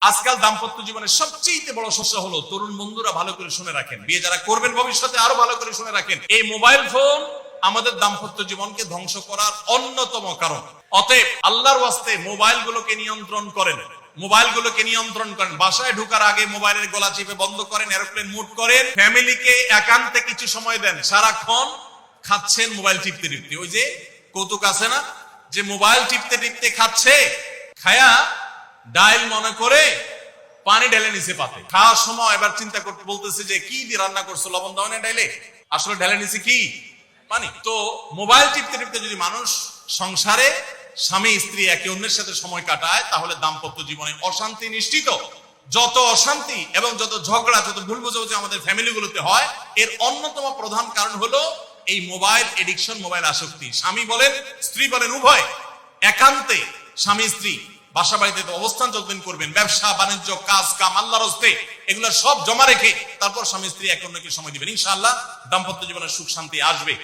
আজকাল দাম্পত্য জীবনের সবচেয়ে বড় সমস্যা হলো, তরুণ বন্ধুরা ভালো করে শুনে রাখেন। বিয়ে যারা করবেন ভবিষ্যতে আরও ভালো করে শুনে রাখেন। এই মোবাইল ফোন আমাদের দাম্পত্য জীবনকে ধ্বংস করার অন্যতম কারণ। অতএব আল্লাহর ওয়াস্তে মোবাইল গুলোকে নিয়ন্ত্রণ করেন। মোবাইল গুলোকে নিয়ন্ত্রণ করেন। বাসায় ঢোকার আগে মোবাইলের গলা চিপে বন্ধ করেন এরোপ্লেন মুড করেন। ফ্যামিলিকে একান্তে কিছু সময় দেন। সারাক্ষণ খাচ্ছেন মোবাইল টিপতে টিপতে। ওই যে কৌতুক আছে না? যে মোবাইল টিপতে টিপতে খাচ্ছে। খায়া ডাইল মনে করে পানি ঢেলে নিচে পাতে। খাওয়ার সময় এবার চিন্তা করতে বলতেছে যে, কি দিয়ে রান্না করছ? লবণ দাও না ডাইলে? আসলে ঢেলে নিচে কি? পানি। তো মোবাইল টিপতে টিপতে যদি মানুষ সংসারে স্বামী, স্ত্রী একে অন্যের সাথে সময় কাটায়, তাহলে দাম্পত্য জীবনে অশান্তি নিশ্চিত। যত অশান্তি এবং যত ঝগড়া, যত ভুল বোঝাবুঝি আমাদের ফ্যামিলিগুলোতে হয়, এর অন্যতম প্রধান কারণ হলো এই মোবাইল এডিকশন, মোবাইল আসক্তি। স্বামী বলেন, স্ত্রী বলেন, উভয় একান্তে স্বামী, স্ত্রী বাসা বাড়িতে অবস্থান যতদিন করবেন, ব্যবসা, বাণিজ্য, কাজ, কাম, আল্লাহর হস্তে, এগুলো সব জমা রেখে তারপর স্বামী স্ত্রী এক অন্যকে সময় দিবেন। ইনশাআল্লাহ দাম্পত্য জীবনের সুখ শান্তি আসবে।